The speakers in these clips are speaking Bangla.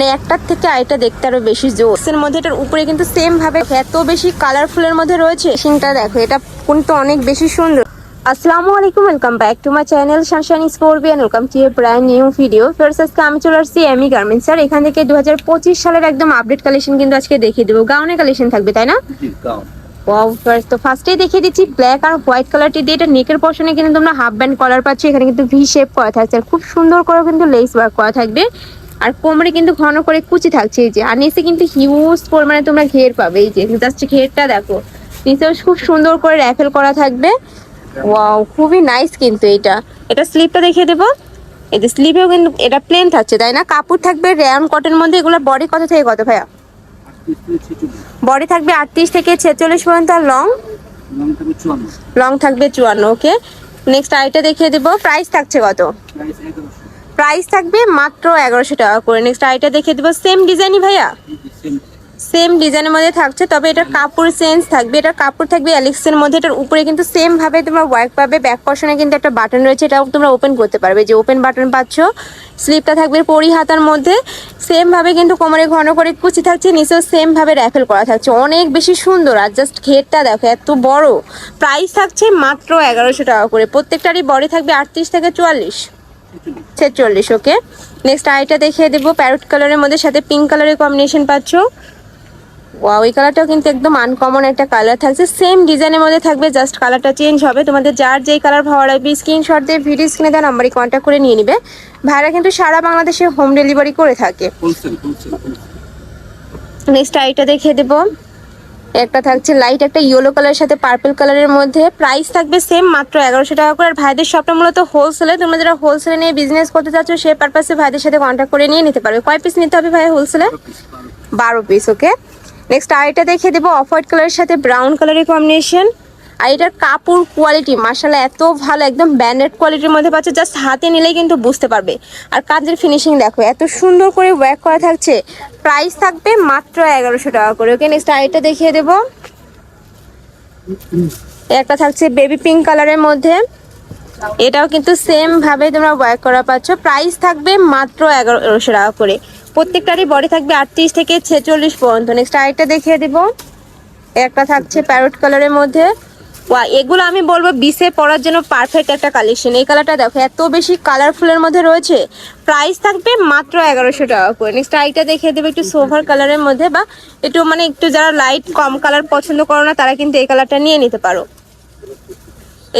মানে একটার থেকে আরেকটা দেখতে আরও বেশি জোর। এর মধ্যে এটার উপরে কিন্তু সেম ভাবে এত বেশি কালারফুলের মধ্যে রয়েছে। সিংটা দেখো এটা কিন্তু অনেক বেশি সুন্দর। আসসালামু আলাইকুম welcome back to my channel sunshine স্কোরবিয়ান welcome to a brand new video আজকে আমি চলে আসছি এমি গার্মেন্টস আর এখান থেকে সালের একদম আপডেট কালেকশন কিন্তু আজকে দেখিয়ে দেবো। গাউনের কালেকশন থাকবে তাই না? তো ফার্স্টেই দেখিয়ে দিচ্ছি ব্ল্যাক আর হোয়াইট কালারটি দিয়ে। এটা নেকের পশনে কিন্তু তোমরা হাফ ব্যান্ড কলার পাচ্ছ। এখানে কিন্তু ভি শেপ করা থাকছে। আর খুব সুন্দর করে কিন্তু লেস ওয়ার্ক করা থাকবে। আর কোমরে কিন্তু ঘন করে কুচি থাকছে এই যে। আর নিচে কিন্তু হিউজ পরিমাণে তোমরা ঘের পাবে এই যে। জাস্ট ঘেরটা দেখো। নিচেও খুব সুন্দর করে র্যাফেল করা থাকবে। ওয়াও খুবই নাইস কিন্তু এটা। এটা স্লিপটা দেখিয়ে দেবো। এই যে স্লিপেও কিন্তু এটা প্লেন থাকছে, তাই না? কাপড় থাকবে র্যাম কটন মধ্যে। এগুলো বডি কত থেকে কত ভাইয়া? বডি থাকবে আটত্রিশ থেকে ছেচল্লিশ পর্যন্ত আর লং লং থাকবে চুয়ান্ন ওকে নেক্সট আইটা দেখিয়ে দেবো। প্রাইস থাকছে কত? প্রাইস থাকবে মাত্র এগারোশো টাকা করে। নেক্সট আইটা দেখে দেবো। সেম ডিজাইনই ভাইয়া? সেম ডিজাইনের মধ্যে থাকছে, তবে এটার কাপড় চেঞ্জ থাকবে। এটার কাপড় থাকবে অ্যালেক্সের মধ্যে। এটার উপরে কিন্তু সেম ভাবে তোমরা ওয়ার্ক পাবে। ব্যাক পশনে কিন্তু একটা বাটন রয়েছে, এটাও তোমরা ওপেন করতে পারবে। যে ওপেন বাটন পাচ্ছ স্লিপটা থাকবে পরি হাতার মধ্যে সেমভাবে কিন্তু কোমরে ঘন করে কুচি থাকছে, নিচেও সেমভাবে র্যাফেল করা থাকছে। অনেক বেশি সুন্দর। আর জাস্ট ঘেরটা দেখো, এত বড়। প্রাইস থাকছে মাত্র এগারোশো টাকা করে। প্রত্যেকটারই বডি থাকবে আটত্রিশ থেকে চুয়াল্লিশ। ছেচল্লিশ ওকে নেক্সট আইটা দেখিয়ে দেবো প্যারট কালারের মধ্যে সাথে পিঙ্ক কালারের কম্বিনেশন পাচ্ছ। ওয়াও এই কালারটাও কিন্তু একদম আনকমন একটা কালার থাকছে। সেম ডিজাইনের মধ্যে থাকবে জাস্ট কালারটা চেঞ্জ হবে। তোমাদের যার যেই কালার ভালো লাগবে স্ক্রিনশট দিয়ে ভিডিও স্ক্রিনে দেওয়া নাম্বারে কন্ট্যাক্ট করে নিয়ে নিবে। ভাইরা কিন্তু সারা বাংলাদেশে হোম ডেলিভারি করে থাকে। নেক্সট আইটা দেখিয়ে দেবো। একটা থাকছে লাইট একটা ইয়েলো কালারের সাথে পার্পল কালারের মধ্যে। প্রাইস থাকবে সেম মাত্র এগারোশো টাকা করে। আর ভাইদের শপটা মূলত হোলসেলে তোমরা যারা হোলসেলে নিয়ে বিজনেস করতে চাচ্ছ সে পারপাসে ভাইদের সাথে কন্ট্যাক্ট করে নিয়ে নিতে পারবে। কয় পিস নিতে হবে ভাই হোলসেলে বারো পিস ওকে নেক্সট আর এটা দেখে দেবো অফ হোয়াইট কালারের সাথে ব্রাউন কালারের কম্বিনেশন আর এটার কাপড় কোয়ালিটি মার্শাল্লাহ এত ভালো, একদম ব্যান্ডেড কোয়ালিটির মধ্যে পাচ্ছে জাস্ট হাতে নিলেই কিন্তু বুঝতে পারবে। আর কাজের ফিনিশিং দেখো, এত সুন্দর করে ওয়ার্ক করা থাকছে। প্রাইস থাকবে মাত্র এগারোশো টাকা করে ওকে নেক্সট আরেকটা দেখিয়ে দেবো। একটা থাকছে বেবি পিঙ্ক কালারের মধ্যে। এটাও কিন্তু সেম ভাবে তোমরা ওয়ার্ক করা পাচ্ছ। প্রাইস থাকবে মাত্র এগারোশো টাকা করে। প্রত্যেকটারই বডি থাকবে আটত্রিশ থেকে ছেচল্লিশ পর্যন্ত। নেক্সট আরেকটা দেখিয়ে দিব। একটা থাকছে প্যারট কালারের মধ্যে। ওয়া এগুলো আমি বলব বিসে পরার জন্য পারফেক্ট একটা কালেকশন এই কালারটা দেখো, এত বেশি কালারফুলের মধ্যে রয়েছে। প্রাইস থাকবে মাত্র এগারোশো টাকা করে। নেক্সট আইটা দেখিয়ে দেবো একটু সোভার কালারের মধ্যে বা একটু মানে একটু যারা লাইট কম কালার পছন্দ করো না, তারা কিন্তু এই কালারটা নিয়ে নিতে পারো।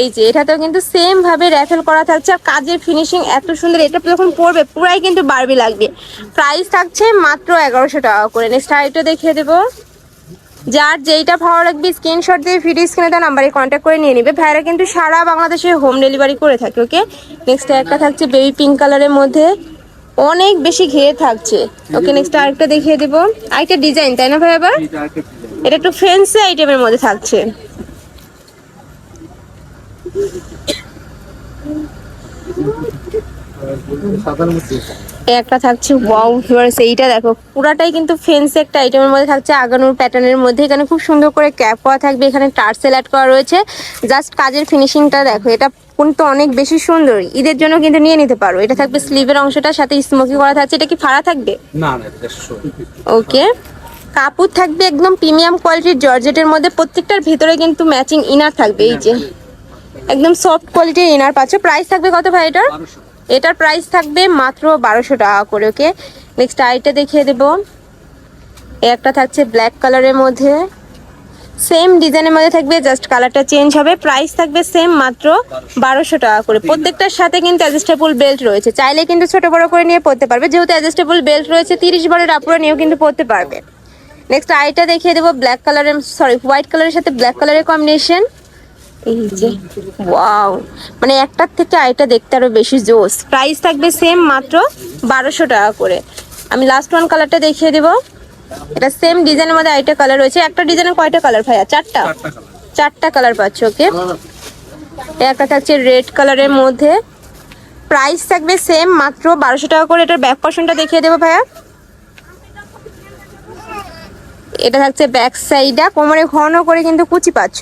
এই যে, এটাতেও কিন্তু সেম ভাবে র্যাফেল করা থাকছে। আর কাজের ফিনিশিং এত সুন্দর, এটা যখন পরবে, পুরাই কিন্তু বারবি লাগবে। প্রাইস থাকছে মাত্র এগারোশো টাকা করে। নেক্সট আরেকটা দেখিয়ে দেবো। যার যেইটা ভালো লাগবে স্ক্রিনশট দিয়ে ভিডিও স্ক্রিনে তার নাম্বারে কন্ট্যাক্ট করে নিয়ে নিবে। ভাইরা কিন্তু সারা বাংলাদেশে হোম ডেলিভারি করে থাকে ওকে নেক্সট একটা থাকছে বেবি পিঙ্ক কালারের মধ্যে অনেক বেশি ঘিরে থাকছে। ওকে নেক্সট আরেকটা দেখিয়ে দেবো। আরেকটা ডিজাইন তাই না ভাই আবার? এটা এটা একটু ফ্যান্সি আইটেমের মধ্যে থাকছে সাদার মধ্যে এই একটা থাকছে ওয়াও ভিউয়ার্স এইটা দেখো। পুরাটাই কিন্তু ফেন্স একটা আইটেমের মধ্যে থাকছে আগানোর প্যাটার্নের মধ্যে। এখানে খুব সুন্দর করে ক্যাপ করা থাকবে এখানে টার্সেল অ্যাড করা রয়েছে। জাস্ট কাজের ফিনিশিংটা দেখো এটা কিন্তু অনেক বেশি সুন্দর ঈদের জন্য কিন্তু নিয়ে নিতে পারো। এটা থাকবে স্লিভের অংশটা সাথে স্মোকি করা থাকছে। এটা কি ফাড়া থাকবে? না না ওকে কাপড় থাকবে একদম প্রিমিয়াম কোয়ালিটির জর্জেটের মধ্যে। প্রত্যেকটার ভিতরে কিন্তু ম্যাচিং ইনার থাকবে এই যে। একদম সফট কোয়ালিটির ইনার পাচ্ছ। প্রাইস থাকবে কত ভাই এটার? এটার প্রাইস থাকবে মাত্র বারোশো টাকা করে ওকে নেক্সট আইটা দেখিয়ে দেবো। একটা থাকছে ব্ল্যাক কালারের মধ্যে। সেম ডিজাইনের মধ্যে থাকবে জাস্ট কালারটা চেঞ্জ হবে। প্রাইস থাকবে সেম মাত্র বারোশো টাকা করে। প্রত্যেকটার সাথে কিন্তু অ্যাডজাস্টেবল বেল্ট রয়েছে। চাইলে কিন্তু ছোট বড় করে নিয়ে পড়তে পারবে। যেহেতু অ্যাডজাস্টেবল বেল্ট রয়েছে, তিরিশ বারের আপুরে নিয়েও কিন্তু পড়তে পারবে। নেক্সট আইটা দেখিয়ে দেবো ব্ল্যাক কালারের সরি হোয়াইট কালারের সাথে ব্ল্যাক কালারের কম্বিনেশন এই যে ওয়াও। মানে একটার থেকে আরেকটা দেখতে আরও বেশি জোস। প্রাইস থাকবে সেম মাত্র বারোশো টাকা করে। আমি লাস্ট ওয়ান কালারটা দেখিয়ে দেবো। এটা সেম ডিজাইনের মধ্যে আরেকটা কালার রয়েছে। একটা ডিজাইনের কয়টা কালার ভাইয়া? চারটা? চারটা কালার চারটা কালার পাচ্ছ ওকে একটা থাকছে রেড কালারের মধ্যে। প্রাইস থাকবে সেম মাত্র বারোশো টাকা করে। এটার ব্যাক পশনটা দেখিয়ে দেবো ভাইয়া। এটা থাকছে ব্যাক সাইডটা কোমরে ঘন করে কিন্তু কুচি পাচ্ছ।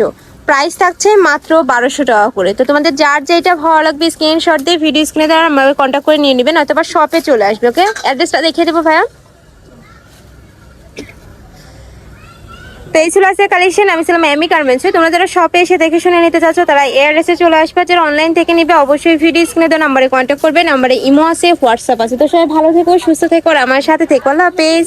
প্রাইস থাকছে মাত্র বারোশো টাকা করে। তো তোমাদের যার যেটা ভালো লাগবে স্ক্রিনশট দিয়ে ভিডিও স্ক্রিনে দ্বারা আমাকে কন্ট্যাক্ট করে নিয়ে নেবেন অথবা শপে চলে আসবে ওকে অ্যাড্রেসটা দেখিয়ে দেবো ভাইয়া। তো এই ছিল আজকের কালেকশন আমি ছিলাম এমি গার্মেন্টসে তোমরা যারা শপে এসে দেখে শুনে নিতে চাচ্ছ, তারা এয়ারলেসে চলে আসবে। যারা অনলাইন থেকে নিবে, অবশ্যই ভিডিও স্ক্রিনে দেওয়া নাম্বারে কন্ট্যাক্ট করবে নাম্বারে ইমো আছে হোয়াটসঅ্যাপ আছে। তো সবাই ভালো থেকো, সুস্থ থেকো, আর আমার সাথে থেকো। আল্লাহ হাফেজ।